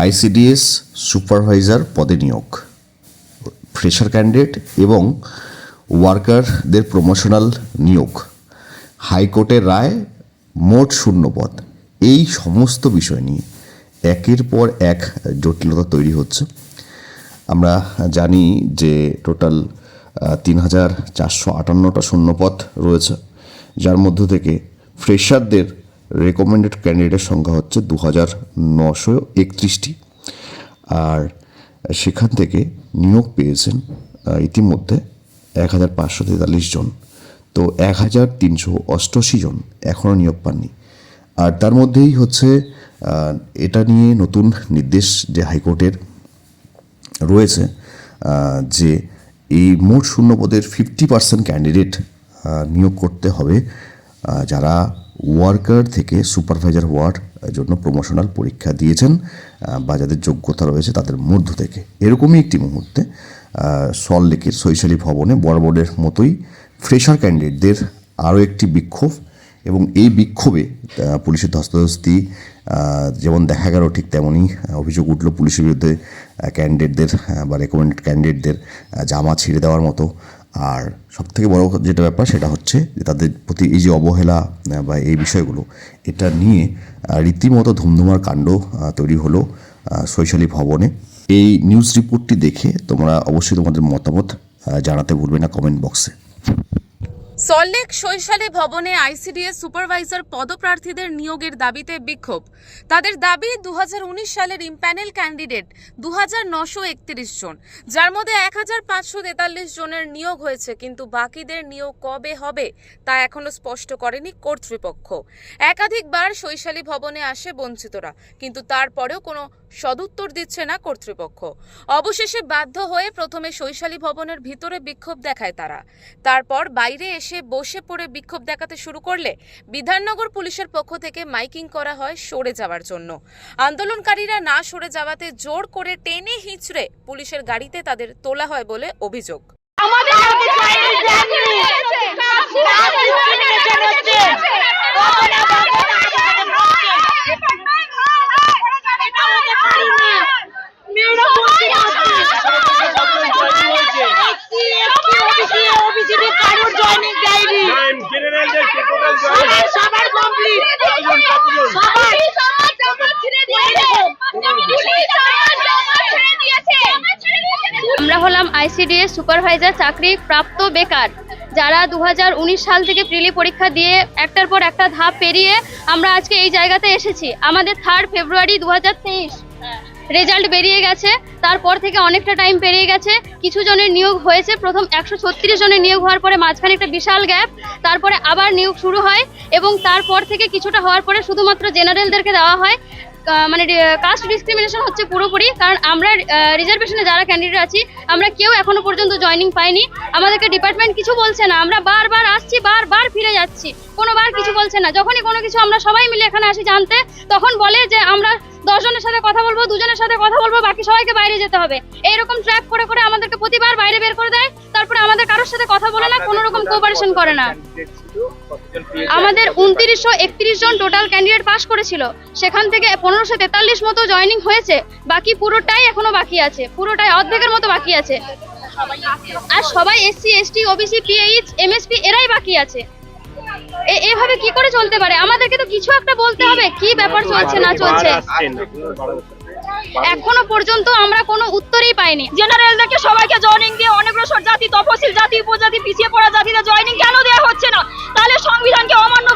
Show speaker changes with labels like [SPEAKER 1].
[SPEAKER 1] ICDS supervisor পদে নিয়োগ। Fresher candidate এবং ওয়ার্কারদের প্রমোশনাল নিয়োগ। হাইকোর্টের রায় মোট শূন্য পদ। এই সমস্ত বিষয় নিয়ে একের পর এক জটিলতা তৈরি হচ্ছে। আমরা জানি যে টোটাল তিন হাজার চারশো আটান্নটা শূন্যপদ রয়েছে। যার মধ্য থেকে ফ্রেশারদের রেকমেন্ডেড ক্যান্ডিডেটের সংখ্যা হচ্ছে দু হাজার নশো একত্রিশটি। আর সেখান থেকে নিয়োগ পেয়েছেন ইতিমধ্যে এক হাজার পাঁচশো তেতাল্লিশ জন। তো এক হাজার তিনশো অষ্টআশি জন এখনও নিয়োগ পাননি। আর তার মধ্যেই হচ্ছে এটা নিয়ে নতুন নির্দেশ যে হাইকোর্টের রয়েছে যে এই মোট শূন্য পদের ফিফটি পার্সেন্ট ক্যান্ডিডেট নিয়োগ করতে হবে যারা ওয়ার্কার থেকে সুপারভাইজার হওয়ার জন্য প্রমোশনাল পরীক্ষা দিয়েছেন। বা যাদের যোগ্যতা রয়েছে তাদের মধ্য থেকে। এরকমই একটি মুহূর্তে সল লেকের শৈশালী ভবনে বরাবরের মতোই ফ্রেশার ক্যান্ডিডেটদের আরও একটি বিক্ষোভ এবং এই বিক্ষোভে পুলিশের ধস্তাধস্তি যেমন দেখা গেল ঠিক তেমনই অভিযোগ উঠল পুলিশের বিরুদ্ধে ক্যান্ডিডেটদের বা রেকমেন্ডেড ক্যান্ডিডেটদের জামা ছিঁড়ে দেওয়ার মতো আর সবথেকে বড় যেটা ব্যাপার সেটা হচ্ছে যে তাদের প্রতি এই যে অবহেলা বা এই বিষয়গুলো, এটা নিয়ে রীতিমতো ধুমধুমার কাণ্ড তৈরি হলো শৈশালী ভবনে। এই নিউজ রিপোর্টটি দেখে তোমরা অবশ্যই তোমাদের মতামত জানাতে ভুলবে না কমেন্ট বক্সে
[SPEAKER 2] সল্টলেক শৈশালী ভবনে আইসিডিএস সুপারভাইজার পদপ্রার্থীদের নিয়োগের দাবিতে বিক্ষোভ। তাদের দাবি দু হাজার উনিশ সালের ইম্প্যানেল ক্যান্ডিডেট দু জন। যার মধ্যে এক হাজার পাঁচশো তেতাল্লিশ জনের নিয়োগ হয়েছে, কিন্তু বাকিদের নিয়োগ কবে হবে তা এখনও স্পষ্ট করেনি কর্তৃপক্ষ। একাধিকবার শৈশালী ভবনে আসে বঞ্চিতরা, কিন্তু তারপরেও কোনো সদুত্তর দিচ্ছে না কর্তৃপক্ষ। অবশেষে বাধ্য হয়ে প্রথমে শৈশালী ভবনের ভিতরে বিক্ষোভ দেখায় তারা। তারপর বাইরে এসে বসে পড়ে বিক্ষোভ দেখাতে শুরু করলে বিধাননগর পুলিশের পক্ষ থেকে মাইকিং করা হয় সরে যাওয়ার জন্য। আন্দোলনকারীরা না সরে যাওয়াতে জোর করে টেনে হিঁচড়ে পুলিশের গাড়িতে তাদের তোলা হয় বলে অভিযোগ।
[SPEAKER 3] আমাদের হাতে চাইনিজ দেননি কাজ ডিসক্রিমিনেশন হচ্ছে কখনো কখনো এটা হতে পারি না মেয়েরা বলতে এসসি এসটি ওবিসি ওবিসিডি কারোর জয়েনিং দেয়নি সবার ছেড়ে দিয়েছে
[SPEAKER 4] আমরা হলাম আইসিডিএস সুপারভাইজার চাকরি প্রাপ্ত বেকার। যারা দু হাজার উনিশ সাল থেকে প্রিলি পরীক্ষা দিয়ে একটার পর একটা ধাপ পেরিয়ে আমরা আজকে এই জায়গাতে এসেছি। আমাদের থার্ড ফেব্রুয়ারি দু হাজার তেইশ। রেজাল্ট বেরিয়ে গেছে। তারপর থেকে অনেকটা টাইম পেরিয়ে গেছে। কিছু জনের নিয়োগ হয়েছে। প্রথম একশো ছত্রিশ জনের নিয়োগ হওয়ার পরে মাঝখানে একটা বিশাল গ্যাপ তারপরে আবার নিয়োগ শুরু হয় এবং তারপর থেকে কিছুটা হওয়ার পরে শুধুমাত্র জেনারেলদেরকে দেওয়া হয়। মানে কাস্ট ডিসক্রিমিনেশন হচ্ছে পুরোপুরি। কারণ আমরা রিজার্ভেশনে যারা ক্যান্ডিডেট আছি, আমরা কেউ এখনও পর্যন্ত জয়েনিং পাইনি। আমাদেরকে ডিপার্টমেন্ট কিছু বলছে না। আমরা বারবার আসছি, বারবার ফিরে যাচ্ছি। কোনোবার কিছু বলছে না। যখনই কোনো কিছু আমরা সবাই মিলে এখানে আসি জানতে, তখন বলে যে আমরা দশজনের সাথে কথা বলব, দুজনের সাথে কথা বলব, বাকি সবাইকে বাইরে যেতে হবে। এইরকম ট্র্যাক করে করে আমাদেরকে প্রতিবার বাইরে বের করে দেয়। তারপরে আমাদের কারোর সাথে কথা বলে না, কোনো রকম কোঅপারেশন করে না। আমাদের উনত্রিশশো একত্রিশ জন টোটাল ক্যান্ডিডেট পাস করেছিল। সেখান থেকে পনেরোশো তেতাল্লিশ মতো জয়েনিং হয়েছে। বাকি পুরোটাই এখনও বাকি আছে। পুরোটাই অর্ধেকের মতো বাকি আছে। আর সবাই SC, ST, OBC, PH, MSP, এরাই বাকি আছে। এভাবে কি করে চলতে পারে? আমাদেরকে তো কিছু একটা বলতে হবে, কি ব্যাপার চলছে, না চলছে? এখনও পর্যন্ত আমরা কোনো উত্তরই পাইনি।
[SPEAKER 3] জেনারেলদেরকে সবাইকে জয়েনিং দিয়ে অনগ্রসর জাতি, তফসিল জাতি, উপজাতি, পিছিয়ে পড়া জাতিদের জয়েনিং কেন দেওয়া হচ্ছে না? তাহলে সংবিধানকে অমান্য